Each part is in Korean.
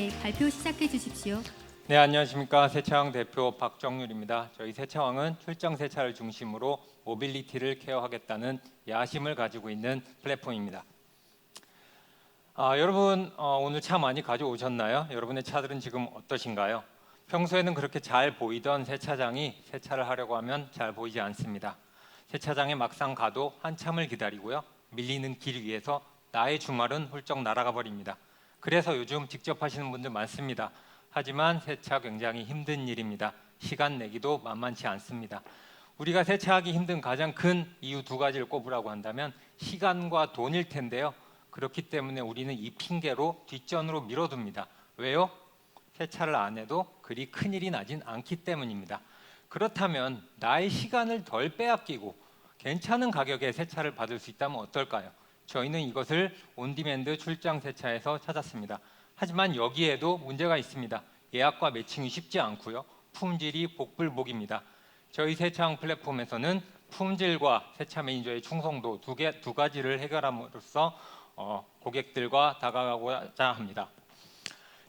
네, 발표 시작해 주십시오. 네, 안녕하십니까. 세차왕 대표 박정률입니다. 저희 세차왕은 출장 세차를 중심으로 모빌리티를 케어하겠다는 야심을 가지고 있는 플랫폼입니다. 아, 여러분 어, 오늘 차 많이 가져오셨나요? 여러분의 차들은 지금 어떠신가요? 평소에는 그렇게 잘 보이던 세차장이 세차를 하려고 하면 잘 보이지 않습니다. 세차장에 막상 가도 한참을 기다리고요. 밀리는 길 위에서 나의 주말은 훌쩍 날아가 버립니다. 그래서 요즘 직접 하시는 분들 많습니다. 하지만 세차 굉장히 힘든 일입니다. 시간 내기도 만만치 않습니다. 우리가 세차하기 힘든 가장 큰 이유 두 가지를 꼽으라고 한다면 시간과 돈일 텐데요. 그렇기 때문에 우리는 이 핑계로 뒷전으로 밀어둡니다. 왜요? 세차를 안 해도 그리 큰 일이 나진 않기 때문입니다. 그렇다면 나의 시간을 덜 빼앗기고 괜찮은 가격에 세차를 받을 수 있다면 어떨까요? 저희는 이것을 온디맨드 출장 세차에서 찾았습니다. 하지만 여기에도 문제가 있습니다. 예약과 매칭이 쉽지 않고요. 품질이 복불복입니다. 저희 세차왕 플랫폼에서는 품질과 세차 매니저의 충성도 두, 개, 두 가지를 해결함으로써 어, 고객들과 다가가고자 합니다.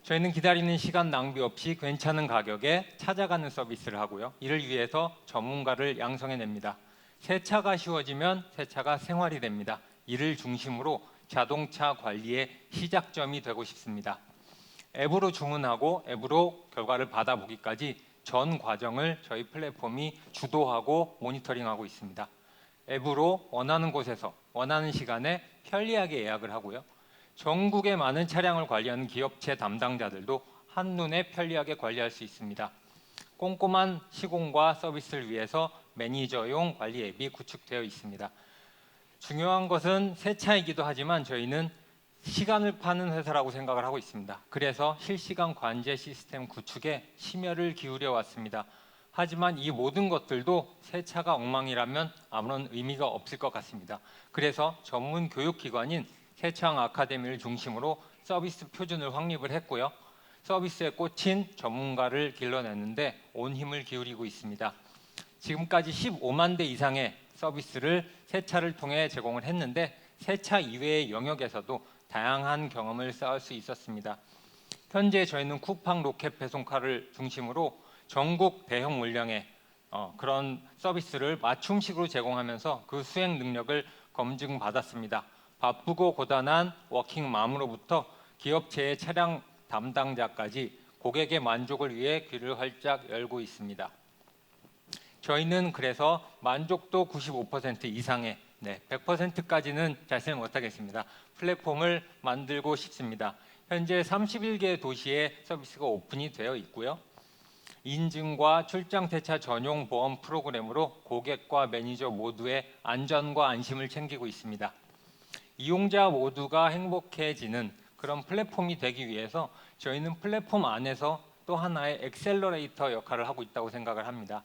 저희는 기다리는 시간 낭비 없이 괜찮은 가격에 찾아가는 서비스를 하고요. 이를 위해서 전문가를 양성해냅니다. 세차가 쉬워지면 세차가 생활이 됩니다. 이를 중심으로 자동차 관리의 시작점이 되고 싶습니다. 앱으로 주문하고 앱으로 결과를 받아보기까지 전 과정을 저희 플랫폼이 주도하고 모니터링하고 있습니다. 앱으로 원하는 곳에서 원하는 시간에 편리하게 예약을 하고요. 전국의 많은 차량을 관리하는 기업체 담당자들도 한눈에 편리하게 관리할 수 있습니다. 꼼꼼한 시공과 서비스를 위해서 매니저용 관리 앱이 구축되어 있습니다. 중요한 것은 세차이기도 하지만 저희는 시간을 파는 회사라고 생각을 하고 있습니다. 그래서 실시간 관제 시스템 구축에 심혈을 기울여 왔습니다. 하지만 이 모든 것들도 세차가 엉망이라면 아무런 의미가 없을 것 같습니다. 그래서 전문 교육 기관인 세차왕 아카데미를 중심으로 서비스 표준을 확립을 했고요. 서비스에 꽂힌 전문가를 길러내는데 온 힘을 기울이고 있습니다. 지금까지 15만 대 이상의 서비스를 세차를 통해 제공을 했는데 세차 이외의 영역에서도 다양한 경험을 쌓을 수 있었습니다. 현재 저희는 쿠팡 로켓 배송카를 중심으로 전국 대형 물량의 어, 그런 서비스를 맞춤식으로 제공하면서 그 수행 능력을 검증받았습니다. 바쁘고 고단한 워킹맘으로부터 기업체의 차량 담당자까지 고객의 만족을 위해 귀를 활짝 열고 있습니다. 저희는 그래서 만족도 95% 이상의 네, 100%까지는 자신 못하겠습니다. 플랫폼을 만들고 싶습니다. 현재 31개 도시에 서비스가 오픈이 되어 있고요. 인증과 출장 세차 전용 보험 프로그램으로 고객과 매니저 모두의 안전과 안심을 챙기고 있습니다. 이용자 모두가 행복해지는 그런 플랫폼이 되기 위해서 저희는 플랫폼 안에서 또 하나의 엑셀러레이터 역할을 하고 있다고 생각을 합니다.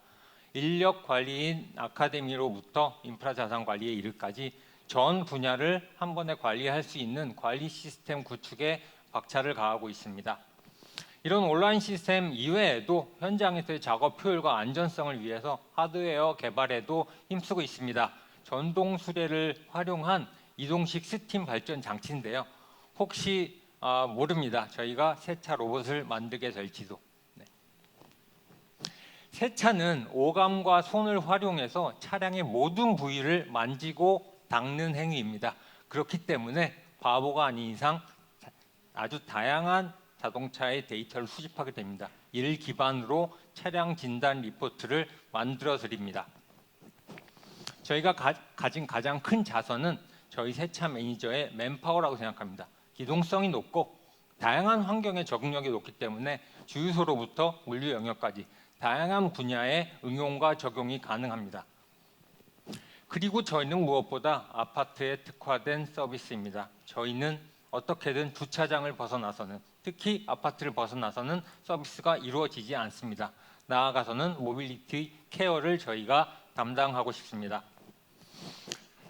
인력 관리인 아카데미로부터 인프라 자산 관리에 이르까지 전 분야를 한 번에 관리할 수 있는 관리 시스템 구축에 박차를 가하고 있습니다. 이런 온라인 시스템 이외에도 현장에서의 작업 효율과 안전성을 위해서 하드웨어 개발에도 힘쓰고 있습니다. 전동 수레를 활용한 이동식 스팀 발전 장치인데요. 혹시 아, 모릅니다. 저희가 세차 로봇을 만들게 될지도. 네. 세차는 오감과 손을 활용해서 차량의 모든 부위를 만지고 닦는 행위입니다. 그렇기 때문에 바보가 아닌 이상 아주 다양한 자동차의 데이터를 수집하게 됩니다. 이를 기반으로 차량 진단 리포트를 만들어 드립니다. 저희가 가, 가진 가장 큰 자선은 저희 세차 매니저의 맨파워라고 생각합니다. 기동성이 높고 다양한 환경에 적응력이 높기 때문에 주유소로부터 물류 영역까지 다양한 분야의 응용과 적용이 가능합니다. 그리고 저희는 무엇보다 아파트에 특화된 서비스입니다. 저희는 어떻게든 주차장을 벗어나서는 특히 아파트를 벗어나서는 서비스가 이루어지지 않습니다. 나아가서는 모빌리티 케어를 저희가 담당하고 싶습니다.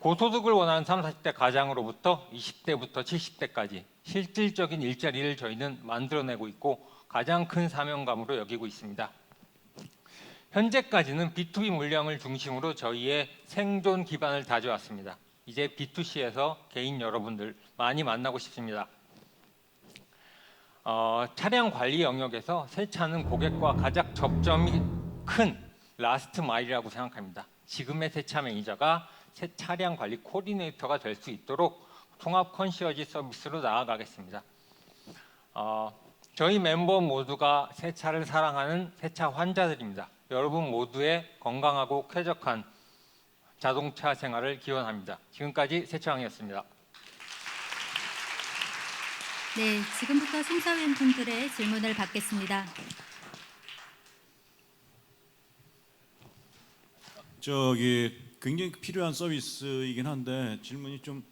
고소득을 원하는 30, 40대 가장으로부터 20대부터 70대까지 실질적인 일자리를 저희는 만들어내고 있고 가장 큰 사명감으로 여기고 있습니다. 현재까지는 B2B 물량을 중심으로 저희의 생존 기반을 다져왔습니다. 이제 B2C에서 개인 여러분들 많이 만나고 싶습니다. 어, 차량 관리 영역에서 세차는 고객과 가장 접점이 큰 라스트 마일이라고 생각합니다. 지금의 세차 매니저가 새 차량 관리 코디네이터가 될 수 있도록 통합 컨시어지 서비스로 나아가겠습니다. 어, 저희 멤버 모두가 세차를 사랑하는 세차 환자들입니다. 여러분 모두의 건강하고 쾌적한 자동차 생활을 기원합니다. 지금까지 세차왕이었습니다. 네, 지금부터 심사위원 분들의 질문을 받겠습니다. 저기 굉장히 필요한 서비스이긴 한데 질문이 좀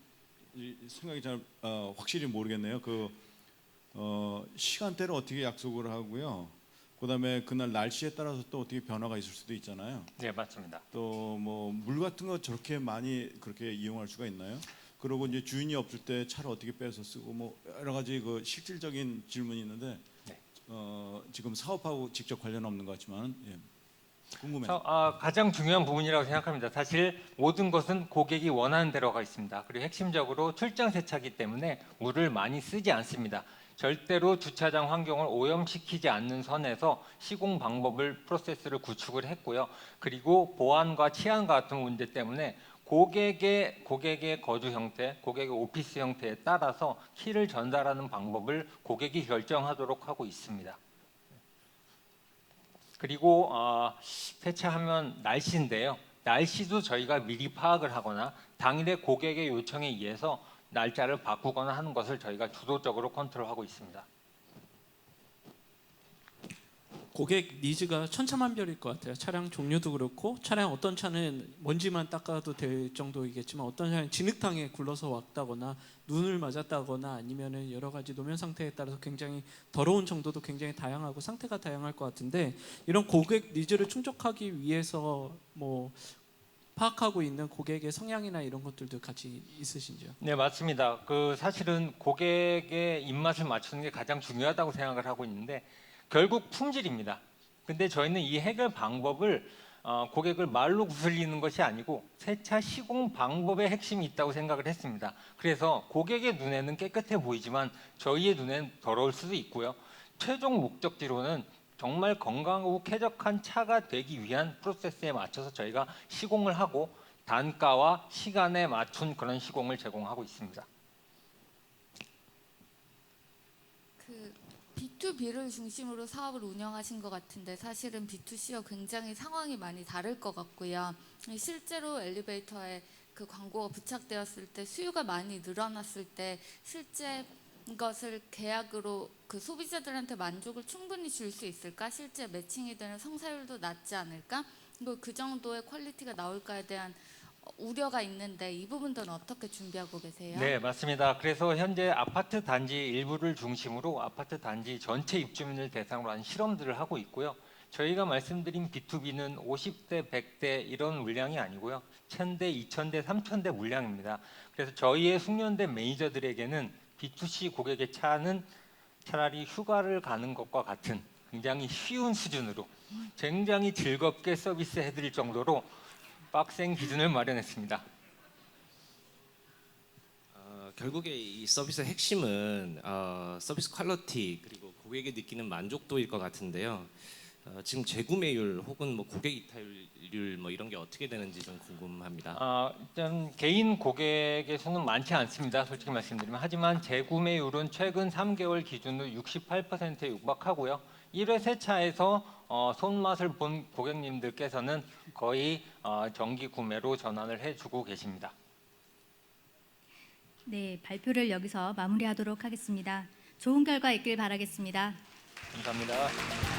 이- 생각이 잘 어, 확실히 모르겠네요. 그 어, 시간대를 어떻게 약속을 하고요. 그다음에 그날 날씨에 따라서 또 어떻게 변화가 있을 수도 있잖아요. 네, 맞습니다. 또 뭐 물 같은 거 저렇게 많이 그렇게 이용할 수가 있나요? 그리고 이제 주인이 없을 때 차를 어떻게 빼서 쓰고 뭐 여러 가지 그 실질적인 질문이 있는데 네. 어, 지금 사업하고 직접 관련 없는 것 같지만 예. 궁금해요. 저, 아, 가장 중요한 부분이라고 생각합니다. 사실 모든 것은 고객이 원하는 대로가 있습니다. 그리고 핵심적으로 출장 세차기 때문에 물을 많이 쓰지 않습니다. 절대로 주차장 환경을 오염시키지 않는 선에서 시공 방법을 프로세스를 구축을 했고요. 그리고 보안과 치안 같은 문제 때문에 고객의 고객의 거주 형태, 고객의 오피스 형태에 따라서 키를 전달하는 방법을 고객이 결정하도록 하고 있습니다. 그리고 어, 세차하면 날씨인데요. 날씨도 저희가 미리 파악을 하거나 당일의 고객의 요청에 의해서 날짜를 바꾸거나 하는 것을 저희가 주도적으로 컨트롤하고 있습니다. 고객 니즈가 천차만별일 것 같아요. 차량 종류도 그렇고 차량 어떤 차는 먼지만 닦아도 될 정도이겠지만 어떤 차량 진흙탕에 굴러서 왔다거나 눈을 맞았다거나 아니면은 여러 가지 노면 상태에 따라서 굉장히 더러운 정도도 굉장히 다양하고 상태가 다양할 것 같은데 이런 고객 니즈를 충족하기 위해서 뭐 파악하고 있는 고객의 성향이나 이런 것들도 같이 있으신지요? 네, 맞습니다. 그 사실은 고객의 입맛을 맞추는 게 가장 중요하다고 생각을 하고 있는데 결국 품질입니다. 근데 저희는 이 해결 방법을 어, 고객을 말로 구슬리는 것이 아니고 세차 시공 방법의 핵심이 있다고 생각을 했습니다. 그래서 고객의 눈에는 깨끗해 보이지만 저희의 눈에는 더러울 수도 있고요. 최종 목적지로는 정말 건강하고 쾌적한 차가 되기 위한 프로세스에 맞춰서 저희가 시공을 하고 단가와 시간에 맞춘 그런 시공을 제공하고 있습니다. 그 B2B를 중심으로 사업을 운영하신 것 같은데 사실은 B2C와 굉장히 상황이 많이 다를 것 같고요. 실제로 엘리베이터에 그 광고가 부착되었을 때 수요가 많이 늘어났을 때 실제 것을 계약으로 그 소비자들한테 만족을 충분히 줄 수 있을까? 실제 매칭이 되는 성사율도 낮지 않을까? 그리고 그 정도의 퀄리티가 나올까에 대한 어, 우려가 있는데 이 부분들은 어떻게 준비하고 계세요? 네, 맞습니다. 그래서 현재 아파트 단지 일부를 중심으로 아파트 단지 전체 입주민을 대상으로 한 실험들을 하고 있고요. 저희가 말씀드린 B2B는 50대, 100대 이런 물량이 아니고요. 1000대, 2000대, 3000대 물량입니다. 그래서 저희의 숙련된 매니저들에게는 B2C 고객의 차는 차라리 휴가를 가는 것과 같은 굉장히 쉬운 수준으로 굉장히 즐겁게 서비스 해 드릴 정도로 빡센 기준을 마련했습니다. 어, 결국에 이 서비스의 핵심은 어, 서비스 퀄리티 그리고 고객이 느끼는 만족도일 것 같은데요. 어, 지금 재구매율 혹은 뭐 고객 이탈률 뭐 이런 게 어떻게 되는지 좀 궁금합니다. 아, 일단 개인 고객의 수는 많지 않습니다. 솔직히 말씀드리면 하지만 재구매율은 최근 3개월 기준으로 68%에 육박하고요. 1회 세차에서 어, 손맛을 본 고객님들께서는 거의 어, 정기 구매로 전환을 해주고 계십니다. 네, 발표를 여기서 마무리하도록 하겠습니다. 좋은 결과 있길 바라겠습니다. 감사합니다.